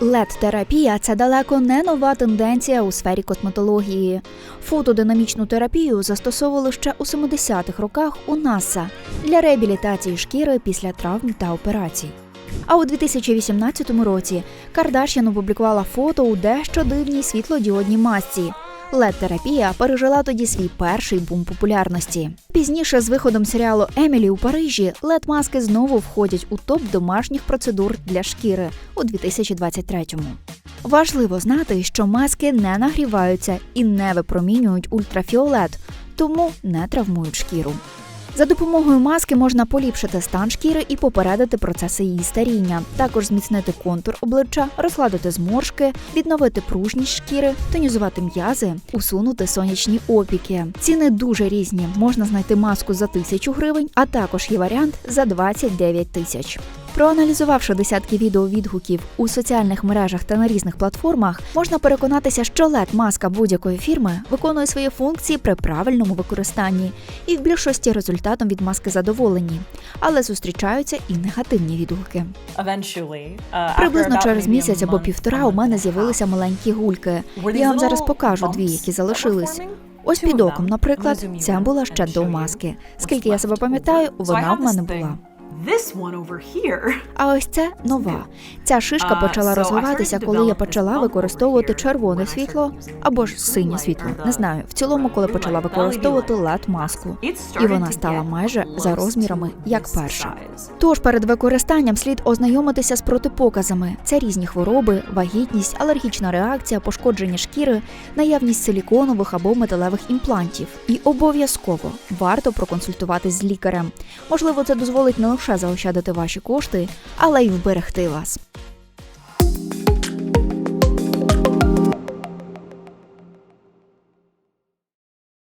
LED-терапія – це далеко не нова тенденція у сфері косметології. Фотодинамічну терапію застосовували ще у 70-х роках у НАСА для реабілітації шкіри після травм та операцій. А у 2018 році Кардашян опублікувала фото у дещо дивній світлодіодній масці. LED-терапія пережила тоді свій перший бум популярності. Пізніше, з виходом серіалу Емілі у Парижі, лед маски знову входять у топ домашніх процедур для шкіри у 2023-му. Важливо знати, що маски не нагріваються і не випромінюють ультрафіолет, тому не травмують шкіру. За допомогою маски можна поліпшити стан шкіри і попередити процеси її старіння, також зміцнити контур обличчя, розгладити зморшки, відновити пружність шкіри, тонізувати м'язи, усунути сонячні опіки. Ціни дуже різні. Можна знайти маску за тисячу гривень, а також є варіант за 29 тисяч. Проаналізувавши десятки відеовідгуків у соціальних мережах та на різних платформах, можна переконатися, що led маска будь-якої фірми виконує свої функції при правильному використанні, і в більшості результатом від маски задоволені, але зустрічаються і негативні відгуки. Uh, Приблизно через місяць або півтора у мене з'явилися маленькі гульки. Я вам зараз покажу дві, які залишились. Ось під оком, наприклад, ця була ще до маски. Скільки я себе пам'ятаю, вона в мене була. This one over here. А ось це нова. Ця шишка почала розвиватися, коли я почала використовувати червоне світло або ж синє світло. Не знаю. В цілому, коли почала LED використовувати light маску. І вона стала майже за розмірами, як перша. Тож перед використанням слід ознайомитися з протипоказами: це різні хвороби, вагітність, алергічна реакція, пошкодження шкіри, наявність силіконових або металевих імплантів. І обов'язково варто проконсультуватись з лікарем. Можливо, це дозволить не лише заощадити ваші кошти, але й вберегти вас.